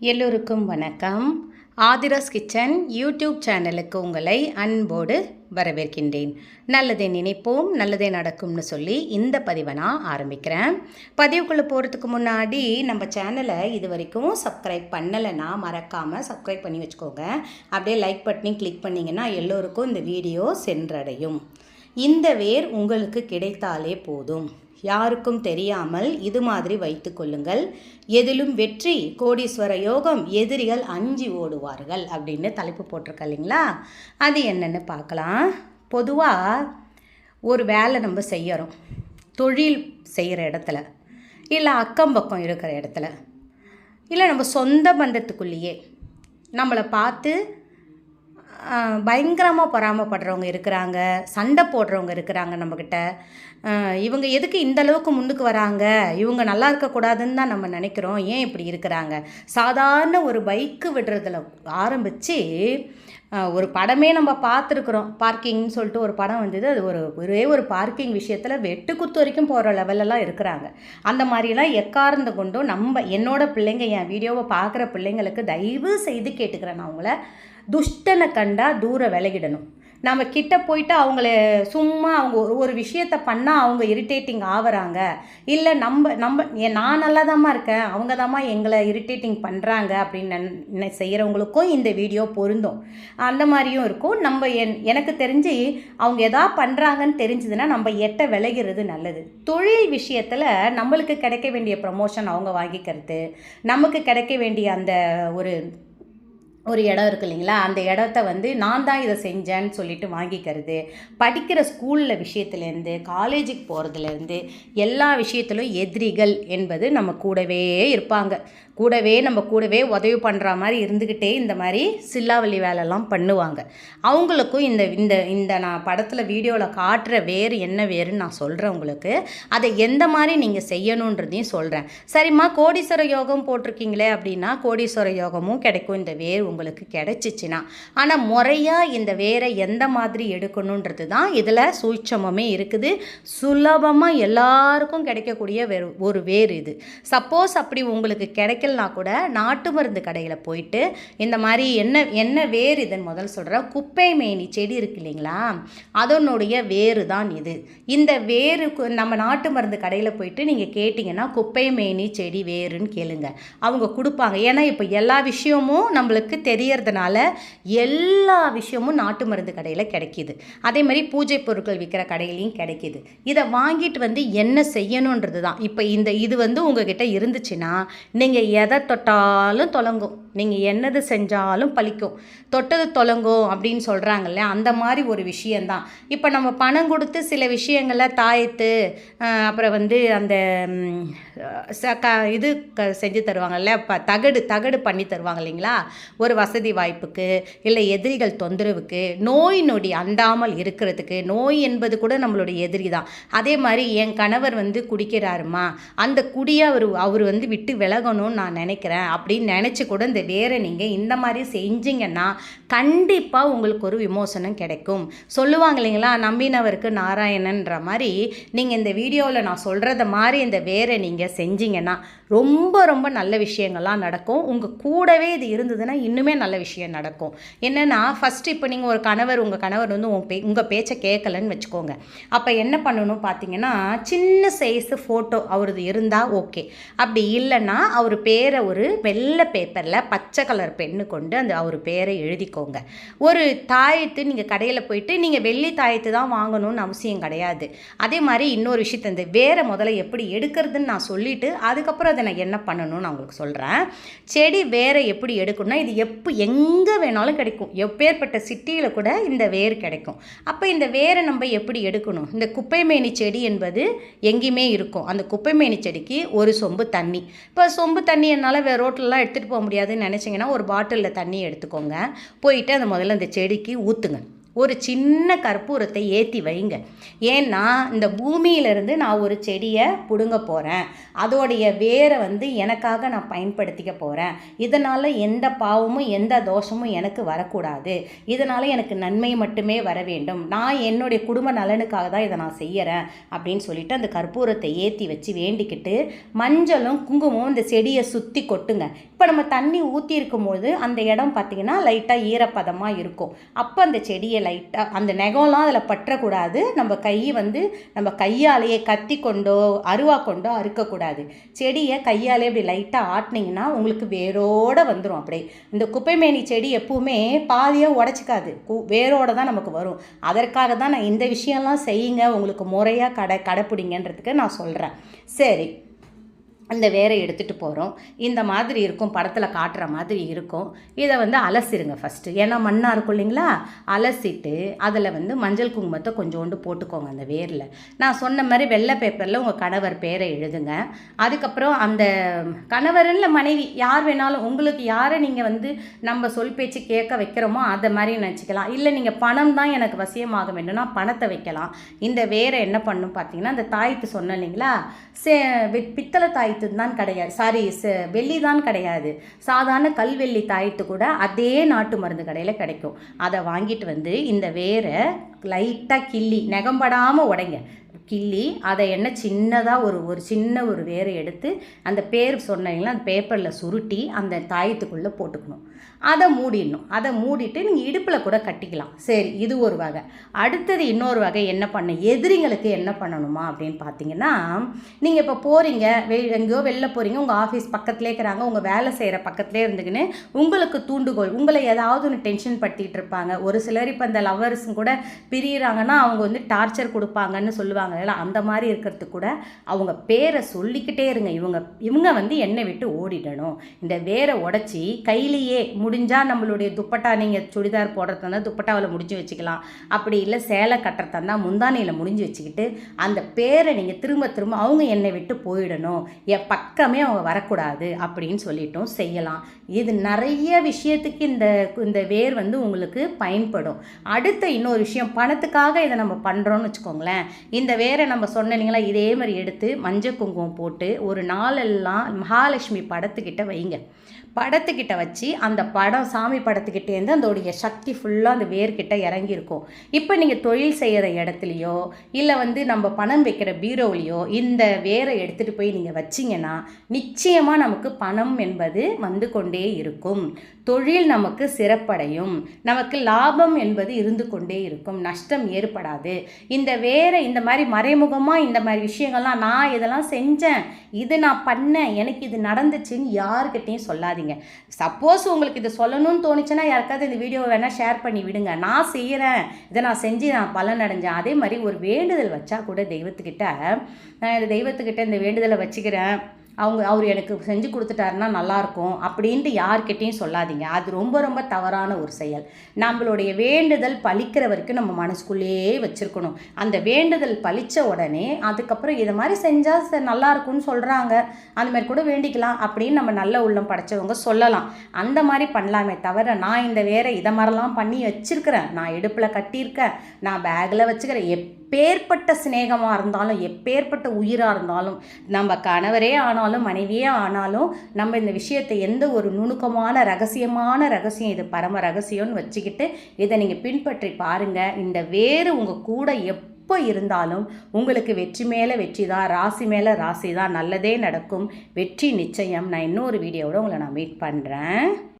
எல்லோருக்கும் வணக்கம். Aadhira's kitchen YouTube சேனலுக்கு உங்களை அன்போடு வரவேற்கின்றேன். நல்லதை நினைப்போம் நல்லதே நடக்கும்னு சொல்லி இந்த பதிவை நான் ஆரம்பிக்கிறேன். பதிவுக்குள்ளே போகிறதுக்கு முன்னாடி நம்ம சேனலை இது வரைக்கும் சப்ஸ்கிரைப் பண்ணலைன்னா மறக்காமல் சப்ஸ்கிரைப் பண்ணி வச்சுக்கோங்க. அப்படியே லைக் பட்டனி கிளிக் பண்ணிங்கன்னா எல்லோருக்கும் இந்த வீடியோ சென்றடையும். இந்த வேர் உங்களுக்கு கிடைத்தாலே போதும். யாருக்கும் தெரியாமல் இது மாதிரி வைத்து கொள்ளுங்கள். எதிலும் வெற்றி கோடீஸ்வர யோகம் எதிரிகள் அஞ்சி ஓடுவார்கள் அப்படின்னு தலைப்பு போட்டிருக்க இல்லைங்களா? அது என்னென்னு பார்க்கலாம். பொதுவாக ஒரு வேலை நம்ம செய்கிறோம் தொழில் செய்கிற இடத்துல இல்லை அக்கம் பக்கம் இருக்கிற இடத்துல இல்லை நம்ம சொந்த பந்தத்துக்குள்ளேயே நம்மளை பார்த்து பயங்கரமாக பொறாமப்படுறவங்க இருக்கிறாங்க சண்டை போடுறவங்க இருக்கிறாங்க நம்மக்கிட்ட இவங்க எதுக்கு இந்த அளவுக்கு முன்னுக்கு வராங்க? இவங்க நல்லா இருக்கக்கூடாதுன்னு தான் நம்ம நினைக்கிறோம். ஏன் இப்படி இருக்கிறாங்க? சாதாரண ஒரு பைக்கு விடுறதுல ஆரம்பித்து ஒரு படமே நம்ம பார்த்துருக்குறோம். பார்க்கிங்னு சொல்லிட்டு ஒரு படம் வந்தது. அது ஒரு ஒரே ஒரு பார்க்கிங் விஷயத்தில் வெட்டு குத்து வரைக்கும் போகிற லெவலெல்லாம் இருக்கிறாங்க. அந்த மாதிரிலாம் எக்கார்ந்து கொண்டும் நம்ம என்னோடய பிள்ளைங்க என் வீடியோவை பார்க்குற பிள்ளைங்களுக்கு தயவு செய்து கேட்டுக்கிறேன் நான் அவங்கள துஷ்டனை கண்டால் தூர விலகிடணும். நம்ம கிட்ட போயிட்டு அவங்கள சும்மா அவங்க ஒரு ஒரு விஷயத்த பண்ணால் அவங்க இரிட்டேட்டிங் ஆகுறாங்க இல்லை நம்ம நம்ம நான் நல்லா தாம்மா இருக்கேன். அவங்க தாம்மா எங்களை இரிட்டேட்டிங் பண்ணுறாங்க அப்படின்னு செய்கிறவங்களுக்கும் இந்த வீடியோ பொருந்தும். அந்த மாதிரியும் இருக்கும். நம்ம என் எனக்கு தெரிஞ்சு அவங்க எதா பண்ணுறாங்கன்னு தெரிஞ்சதுன்னா நம்ம எட்ட விளைகிறது நல்லது. தொழில் விஷயத்தில் நம்மளுக்கு கிடைக்க வேண்டிய ப்ரமோஷன் அவங்க வாங்கிக்கிறது. நமக்கு கிடைக்க வேண்டிய அந்த ஒரு ஒரு இடம் இருக்குது இல்லைங்களா? அந்த இடத்த வந்து நான் தான் இதை செஞ்சேன்னு சொல்லிட்டு வாங்கிக்கிறது. படிக்கிற ஸ்கூலில் விஷயத்துலேருந்து காலேஜுக்கு போகிறதுலேருந்து எல்லா விஷயத்திலும் எதிரிகள் என்பது நம்ம கூடவே இருப்பாங்க. கூடவே நம்ம கூடவே உதவி பண்ணுற மாதிரி இருந்துக்கிட்டே இந்த மாதிரி சில்லாவள்ளி வேலைலாம் பண்ணுவாங்க. அவங்களுக்கும் இந்த இந்த இந்த நான் படத்தில் வீடியோவில் காட்டுற வேறு என்ன வேறுன்னு நான் சொல்கிறேன் உங்களுக்கு. அதை எந்த மாதிரி நீங்கள் செய்யணுன்றதையும் சொல்கிறேன் சரிம்மா கோடீஸ்வர யோகம் போட்டிருக்கீங்களே அப்படின்னா கோடீஸ்வர யோகமும் கிடைக்கும். இந்த வேர் உங்களுக்கு கிடைச்சிச்சின்னா. ஆனால் முறையாக இந்த வேரை எந்த மாதிரி எடுக்கணுன்றது தான் இதில் சூட்சமுமே இருக்குது. சுலபமாக எல்லாருக்கும் கிடைக்கக்கூடிய வேறு ஒரு வேர் இது. சப்போஸ் அப்படி உங்களுக்கு கிடைக்கலனா கூட நாட்டு மருந்து கடையில் போயிட்டு இந்த மாதிரி என்ன என்ன வேர் இதுன்னு முதல் சொல்கிற குப்பை மேனி செடி இருக்கு இல்லைங்களா? அதனுடைய வேறு தான் இது. இந்த வேருக்கு நம்ம நாட்டு மருந்து கடையில் போயிட்டு நீங்கள் கேட்டிங்கன்னா குப்பை மேனி செடி வேறுன்னு கேளுங்க. அவங்க கொடுப்பாங்க. ஏன்னா இப்போ எல்லா விஷயமும் நம்மளுக்கு தெரியறதுனால எல்லா விஷயமும் நாட்டு மருந்து கடையில் கிடைக்கிது. அதே மாதிரி பூஜை பொருட்கள் விற்கிற கடையிலையும் கிடைக்கிது. இதை வாங்கிட்டு வந்து என்ன செய்யணுன்றது தான். இப்போ இந்த இது வந்து உங்ககிட்ட இருந்துச்சுன்னா நீங்கள் எதை தொட்டாலும் தொலங்கும். நீங்கள் என்னது செஞ்சாலும் பழிக்கும். தொட்டது தொலங்கும் அப்படின்னு சொல்கிறாங்கல்ல அந்த மாதிரி ஒரு விஷயந்தான் இப்போ நம்ம பணம் கொடுத்து சில விஷயங்களை தாயத்து அப்புறம் வந்து அந்த ச க இது க செஞ்சு தருவாங்கல்ல இப்போ தகடு தகடு பண்ணி தருவாங்க இல்லைங்களா? ஒரு வசதி வாய்ப்புக்கு இல்லை எதிரிகள் தொந்தரவுக்கு நோய் நொடி அண்டாமல் இருக்கிறதுக்கு நோய் என்பது கூட நம்மளுடைய எதிரி தான். அதே மாதிரி என் கணவர் வந்து குடிக்கிறாருமா அந்த குடியை அவர் அவர் வந்து விட்டு விலகணும்னு நான் நினைக்கிறேன். அப்படின்னு நினச்சி கூட இந்த வேற நீங்கள் இந்த மாதிரி செஞ்சீங்கன்னா கண்டிப்பாக உங்களுக்கு ஒரு விமோசனம் கிடைக்கும். சொல்லுவாங்க இல்லைங்களா நம்பினவருக்கு நாராயணன்ற மாதிரி நீங்கள் இந்த வீடியோவில் நான் சொல்கிறத மாதிரி இந்த வேரை நீங்கள் செஞ்சீங்கன்னா ரொம்ப ரொம்ப நல்ல விஷயங்கள்லாம் நடக்கும். உங்கள் கூடவே இது இருந்ததுன்னா இன்னுமே நல்ல விஷயம் நடக்கும். என்னென்னா ஃபஸ்ட்டு இப்போ நீங்கள் ஒரு கணவர் உங்கள் கணவர் வந்து உங்கள் பே உங்கள் பேச்சை கேட்கலன்னு வச்சுக்கோங்க. அப்போ என்ன பண்ணணும் பார்த்தீங்கன்னா சின்ன சைஸு ஃபோட்டோ அவரது இருந்தால் ஓகே அப்படி இல்லைன்னா அவர் பேரை ஒரு வெள்ளை பேப்பரில் பச்சை கலர் பெண்ணு கொண்டு அந்த அவர் பேரை வச்சுக்கோங்க ஒரு தாயத்து நீங்கள் கடையில் போயிட்டு நீங்கள் வெள்ளி தாயத்து தான் வாங்கணும்னு அவசியம் கிடையாது. அதே மாதிரி இன்னொரு விஷயத்தை இந்த வேறு முதல்ல எப்படி எடுக்கிறதுன்னு நான் சொல்லிவிட்டு அதுக்கப்புறம் அதை நான் என்ன பண்ணணும்னு நான் உங்களுக்கு சொல்கிறேன் செடி வேரை எப்படி எடுக்கணும்னா இது எப்போ எங்கே வேணாலும் கிடைக்கும். எப்பேற்பட்ட சிட்டியில் கூட இந்த வேர் கிடைக்கும். அப்போ இந்த வேரை நம்ம எப்படி எடுக்கணும்? இந்த குப்பைமேனி செடி என்பது எங்கேயுமே இருக்கும். அந்த குப்பைமேனி செடிக்கு ஒரு சொம்பு தண்ணி. இப்போ சொம்பு தண்ணி என்னால் வேறு ரோட்டிலலாம் எடுத்துகிட்டு போக முடியாதுன்னு நினச்சிங்கன்னா ஒரு பாட்டிலில் தண்ணி எடுத்துக்கோங்க. போயிட்டு அந்த முதல்ல அந்த செடிக்கு ஊற்றுங்க ஒரு சின்ன கற்பூரத்தை ஏற்றி வைங்க. ஏன்னா இந்த பூமியிலிருந்து நான் ஒரு செடியை பிடுங்க போகிறேன் அதோடைய வேரை வந்து எனக்காக நான் பயன்படுத்திக்க போகிறேன் இதனால் எந்த பாவமும் எந்த தோஷமும் எனக்கு வரக்கூடாது. இதனால் எனக்கு நன்மை மட்டுமே வர வேண்டும். நான் என்னுடைய குடும்ப நலனுக்காக தான் இதை நான் செய்கிறேன் அப்படின்னு சொல்லிட்டு அந்த கற்பூரத்தை ஏற்றி வச்சு வேண்டிக்கிட்டு மஞ்சளும் குங்குமம் இந்த செடியை சுற்றி கொட்டுங்க. இப்போ நம்ம தண்ணி ஊற்றி இருக்கும்போது அந்த இடம் பார்த்திங்கன்னா லைட்டாக ஈரப்பதமாக இருக்கும். அப்போ அந்த செடியை லைட்டாக அந்த நெகம்லாம் அதில் பற்றக்கூடாது. நம்ம கை வந்து நம்ம கையாலேயே கத்தி கொண்டோ அருவா கொண்டோ அறுக்கக்கூடாது. செடியை கையாலே இப்படி லைட்டாக ஆட்டினீங்கன்னா உங்களுக்கு வேரோடு வந்துடும் அப்படியே. இந்த குப்பைமேனி செடி எப்பவுமே பாதியாக உடச்சிக்காது. வேரோட தான் நமக்கு வரும். அதற்காக தான் நான் இந்த விஷயம்லாம் செய்யுங்க உங்களுக்கு முறையாக கடை கடைப்பிடிங்கன்றதுக்கு நான் சொல்கிறேன் சரி. அந்த வேரை எடுத்துகிட்டு போகிறோம் இந்த மாதிரி இருக்கும் படத்தில் காட்டுற மாதிரி இருக்கும். இதை வந்து அலசிடுங்க ஃபஸ்ட்டு ஏன்னா மண்ணாக இருக்கும் இல்லைங்களா? அலசிட்டு அதில் வந்து மஞ்சள் குங்குமத்தை கொஞ்சோண்டு போட்டுக்கோங்க அந்த வேரில். நான் சொன்ன மாதிரி வெள்ளை பேப்பரில் உங்கள் கணவர் பேரை எழுதுங்க. அதுக்கப்புறம் அந்த கணவரில் மனைவி யார் வேணாலும் உங்களுக்கு யாரை நீங்கள் வந்து நம்ம சொல் பேச்சு கேட்க வைக்கிறோமோ அதை மாதிரி நினச்சிக்கலாம். இல்லை நீங்கள் பணம் தான் எனக்கு வசியமாக வேண்டும்னா பணத்தை வைக்கலாம். இந்த வேரை என்ன பண்ணும் பார்த்தீங்கன்னா அந்த தாய்த்து சொன்னேன் இல்லைங்களா? சே பித்தளை பித்தளை தாயத்து தான் கிடையாது. சாரி வெள்ளி தான் கிடையாது. சாதாரண கல்வெள்ளி தாயத்து கூட அதே நாட்டு மருந்து கடையில் கிடைக்கும். அதை வாங்கிட்டு வந்து இந்த வேரை லைட்டாக கிள்ளி நெகம்படாமல் உடைங்க. கிள்ளி அதை என்ன சின்னதாக ஒரு ஒரு சின்ன ஒரு வேரை எடுத்து அந்த பேர் சொன்னீங்களா அந்த பேப்பரில் சுருட்டி அந்த தாயத்துக்குள்ளே போட்டுக்கணும். அதை மூடிடணும். அதை மூடிட்டு நீங்கள் இடுப்பில் கூட கட்டிக்கலாம். சரி இது ஒரு வகை. அடுத்தது இன்னொரு வகை என்ன பண்ண எதிரிங்களுக்கு என்ன பண்ணணுமா அப்படின்னு பார்த்தீங்கன்னா நீங்கள் இப்போ போகிறீங்க வெ எங்கேயோ வெளில போகிறீங்க உங்கள் ஆஃபீஸ் பக்கத்துலேயே இருக்கிறாங்க உங்கள் வேலை செய்கிற பக்கத்துலேயே இருந்துக்கின்னு உங்களுக்கு தூண்டுகோல் உங்களை ஏதாவது ஒன்று டென்ஷன் படுத்திகிட்டு இருப்பாங்க. ஒரு சிலர் இப்போ இந்த லவ்வர்ஸும் கூட பிரியிறாங்கன்னா அவங்க வந்து டார்ச்சர் கொடுப்பாங்கன்னு சொல்லுவாங்க. இல்ல அந்த மாதிரி இருக்கிறது கூட அவங்க பேரை சொல்லிக்கிட்டே இருங்க. இவங்க இவங்க வந்து என்னை விட்டு ஓடிடணும். இந்த வேரை உடச்சி கையிலேயே முடிஞ்சால் நம்மளுடைய துப்பட்டா நீங்கள் சுடிதார் போடுறதா இருந்தால் துப்பட்டாவில் முடிஞ்சு வச்சுக்கலாம். அப்படி இல்லை சேலை கட்டுறதா இருந்தால் முந்தானையில் முடிஞ்சு வச்சுக்கிட்டு அந்த பேரை நீங்கள் திரும்ப திரும்ப அவங்க என்னை விட்டு போயிடணும். என் பக்கமே அவங்க வரக்கூடாது அப்படின்னு சொல்லிட்டும் செய்யலாம். இது நிறைய விஷயத்துக்கு இந்த இந்த வேர் வந்து உங்களுக்கு பயன்படும். அடுத்த இன்னொரு விஷயம் பணத்துக்காக இதை நம்ம பண்ணுறோன்னு வச்சுக்கோங்களேன். இந்த வேர் நம்ம சொன்ன இல்லைங்களா இதே மாதிரி எடுத்து மஞ்சள் குங்குமம் போட்டு ஒரு நாளெல்லாம் மகாலட்சுமி படத்துக்கிட்ட வைங்க. படத்துக்கிட்ட வச்சு அந்த படம் சாமி படத்துக்கிட்டேருந்து அதோடைய சக்தி ஃபுல்லாக அந்த வேர்கிட்ட இறங்கியிருக்கும். இப்போ நீங்கள் தொழில் செய்கிற இடத்துலையோ இல்லை வந்து நம்ம பணம் வைக்கிற பீரோவிலையோ இந்த வேரை எடுத்துகிட்டு போய் நீங்கள் வச்சிங்கன்னா நிச்சயமாக நமக்கு பணம் என்பது வந்து கொண்டே இருக்கும். தொழில் நமக்கு சிறப்படையும். நமக்கு லாபம் என்பது இருந்து கொண்டே இருக்கும். நஷ்டம் ஏற்படாது. இந்த வேரை இந்த மாதிரி மறைமுகமாக இந்த மாதிரி விஷயங்கள்லாம் நான் இதெல்லாம் செஞ்சேன். இது நான் பண்ணேன். எனக்கு இது நடந்துச்சுன்னு யாருக்கிட்டேயும் சொல்லாதீங்க. சப்போஸ் உங்களுக்கு இது சொல்லணும்னு தோணுச்சுன்னா யாருக்காவது இந்த வீடியோவை வேணால் ஷேர் பண்ணி விடுங்க. நான் செய்கிறேன் இதை நான் செஞ்சு நான் பலன் அடைஞ்சேன். அதே மாதிரி ஒரு வேண்டுதல் வச்சா கூட தெய்வத்துக்கிட்ட நான் இந்த தெய்வத்துக்கிட்ட இந்த வேண்டுதலை வச்சுக்கிறேன். அவங்க அவர் எனக்கு செஞ்சு கொடுத்துட்டாருன்னா நல்லாயிருக்கும் அப்படின்ட்டு யார்கிட்டயும் சொல்லாதீங்க. அது ரொம்ப ரொம்ப தவறான ஒரு செயல். நம்மளுடைய வேண்டுதல் பழிக்கிற வரைக்கும் நம்ம மனசுக்குள்ளேயே வச்சுருக்கணும். அந்த வேண்டுதல் பழித்த உடனே அதுக்கப்புறம் இதை மாதிரி செஞ்சால் நல்லா இருக்கும்னு சொல்கிறாங்க அந்த மாதிரி கூட வேண்டிக்கலாம் அப்படின்னு நம்ம நல்ல உள்ளம் படைச்சவங்க சொல்லலாம். அந்த மாதிரி பண்ணலாமே தவிர நான் இந்த வேற இதை மாதிரிலாம் பண்ணி வச்சிருக்கிறேன். நான் இடுப்பில் கட்டியிருக்கேன். நான் பேக்கில் வச்சுக்கிறேன். எப் எப்பேற்பட்ட சிநேகமாக இருந்தாலும் எப்பேற்பட்ட உயிராக இருந்தாலும் நம்ம கணவரே ஆனாலும் மனைவியே ஆனாலும் நம்ம இந்த விஷயத்தை எந்த ஒரு நுணுக்கமான ரகசியமான ரகசியம் இது பரம ரகசியம்னு வச்சுக்கிட்டு இதை நீங்கள் பின்பற்றி பாருங்கள் இந்த வேறு உங்கள் கூட எப்போ இருந்தாலும் உங்களுக்கு வெற்றி மேலே வெற்றி தான் ராசி மேலே ராசி தான் நல்லதே நடக்கும். வெற்றி நிச்சயம். நான் இன்னொரு வீடியோவோட உங்களை நான் மீட் பண்ணுறேன்